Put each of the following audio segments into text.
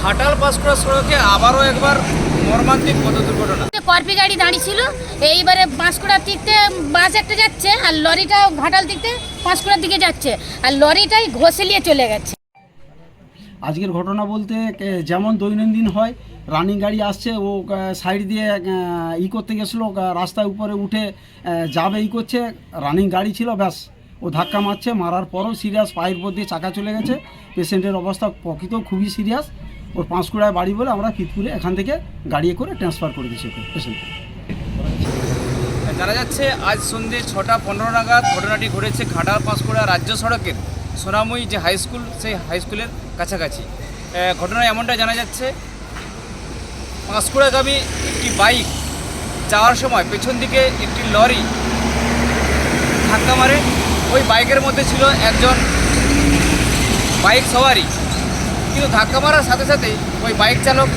ঘাটাল পাঁশকুড়া সড়কে আবারও একবার মর্মান্তিক পথ দুর্ঘটনা। কর্পি গাড়ি দাঁড়িয়ে ছিল এইবারে পাঁশকুড়ার দিকতে বাস একটা যাচ্ছে আর লরিটা ঘাটাল দিকতে পাঁশকুড়ার দিকে যাচ্ছে। আর লরিটাই ঘষেলিয়ে চলে গেছে। আজকের ঘটনা বলতে যেমন দৈনন্দিন হয় রানিং গাড়ি আসছে ও সাইড দিয়ে ই করতে গেছিল রাস্তার উপরে উঠে যাবে ই করছে রানিং গাড়ি ছিল ব্যাস। ও ধাক্কা মারছে, মারার পরও সিরিয়াস পায়ের উপর দিয়ে চাকা চলে গেছে। পেশেন্টের অবস্থা প্রকৃত খুবই সিরিয়াস ওর পাঁশকুড়ায় বাড়ি বলে আমরা ফিতপুরে এখান থেকে গাড়িয়ে করে ট্রান্সফার করে দিচ্ছি ওকে পেশেন্টকে জানা যাচ্ছে, আজ সন্ধ্যে ছটা পনেরো নাগাদ ঘটনাটি ঘটেছে ঘাটাল পাঁশকুড়া রাজ্য সড়কের সোনাময়ী যে হাই স্কুল সেই হাই স্কুলের কাছাকাছি। ঘটনা এমনটা জানা যাচ্ছে, পাঁশকুড়াগামী একটি বাইক যাওয়ার সময় পেছন দিকে একটি লরি ধাক্কা মারে। ওই বাইকের মধ্যে ছিল একজন বাইক সওয়ারি। কিন্তু ধাক্কা মারার সাথে সাথে ওই বাইক চালক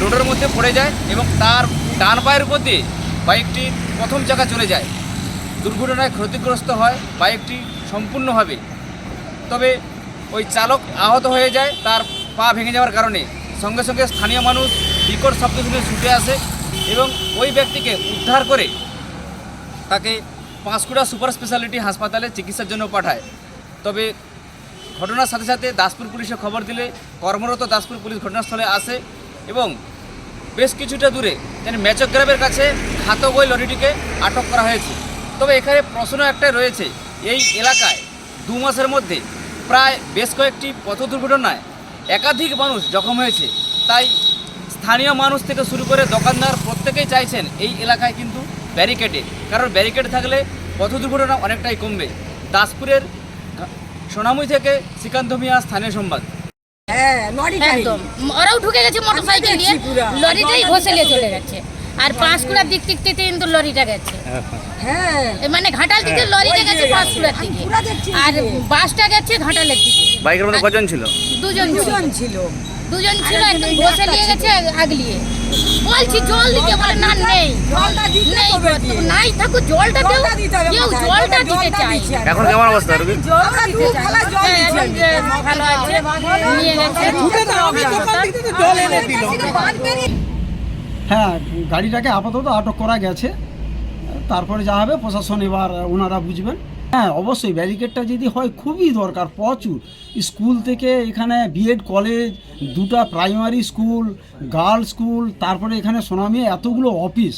রোডের মধ্যে পড়ে যায় এবং তার ডান পায়ের উপর দিয়ে বাইকটি প্রথম চাকা চলে যায়। দুর্ঘটনায় ক্ষতিগ্রস্ত হয়, বাইকটি সম্পূর্ণভাবে তবে ওই চালক আহত হয়ে যায়, তার পা ভেঙে যাওয়ার কারণে। সঙ্গে সঙ্গে স্থানীয় মানুষ বিকট শব্দ শুনে ছুটে আসে এবং ওই ব্যক্তিকে উদ্ধার করে তাকে পাঁশকুড়া সুপার স্পেশালিটি হাসপাতালে চিকিৎসার জন্য পাঠায়। তবে ঘটনার সাথে সাথে দাসপুর পুলিশে খবর দিলে কর্মরত দাসপুর পুলিশ ঘটনাস্থলে আসে এবং বেশ কিছুটা দূরে যেন মেচক গ্রামের কাছে ঘাতক লরিটিকে আটক করা হয়েছে। তবে এখানে প্রশ্ন একটাই রয়েছে, এই এলাকায় দু মাসের মধ্যে প্রায় বেশ কয়েকটি পথ দুর্ঘটনায় একাধিক মানুষ জখম হয়েছে। তাই স্থানীয় মানুষ থেকে শুরু করে দোকানদার প্রত্যেকেই চাইছেন এই এলাকায় কিন্তু ব্যারিকেডে কারণ ব্যারিকেড থাকলে পথ দুর্ঘটনা অনেকটাই কমবে। দাসপুরের সোনামুই থেকে শ্রীকান্ত মিয়া স্থানীয় সংবাদ। হ্যাঁ একদম। ওরাও ঢুকে গেছে। লরিটাই ঘষেলিয়ে চলে গেছে। আর পাঁশকুড়ার দিক দিক থেকে কিন্তু লরিটা গেছে। হ্যাঁ। মানে ঘাটাল দিকে লরিটা গেছে যে, পাঁশকুড়ার দিকে। আর বাসটা গেছে ঘাটালের দিকে। বাইকের মধ্যে কজন ছিল? দুজন ছিল। দুজন ছিল। দুজন ছিল আর একদম ঘষে নিয়ে। গেছে আগলিয়ে। বলছি জল দিতে বলে না নেই। জলটা দিতে নেই হবে নাই থাকুক জলটা দেও। জলটা দিতে কেউ জলটা জলটা দিতে চাই এখন কেমন অবস্থা রোগী আমরা দু খালা জল হ্যাঁ, দিচ্ছি। এখন আমি। যে ভালো আছে। নিয়ে গেছে। হ্যাঁ গাড়িটাকে আপাতত আটক করা গেছে। তারপরে যা হবে প্রশাসন এবার ওনারা বুঝবেন। হ্যাঁ অবশ্যই ব্যারিকেডটা যদি হয় খুবই দরকার, প্রচুর। স্কুল থেকে এখানে বিএড কলেজ দুটা প্রাইমারি স্কুল গার্লস স্কুল তারপরে এখানে সোনামি, এতগুলো অফিস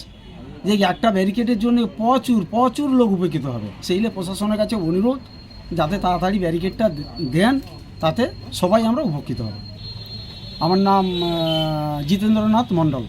যে একটা ব্যারিকেডের জন্য প্রচুর প্রচুর লোক উপকৃত হবে। সেইলে প্রশাসনের কাছে অনুরোধ, যাতে তাড়াতাড়ি ব্যারিকেডটা দেন, তাতে সবাই আমরা উপকৃত হব। আমার নাম জিতেন্দ্রনাথ মণ্ডল।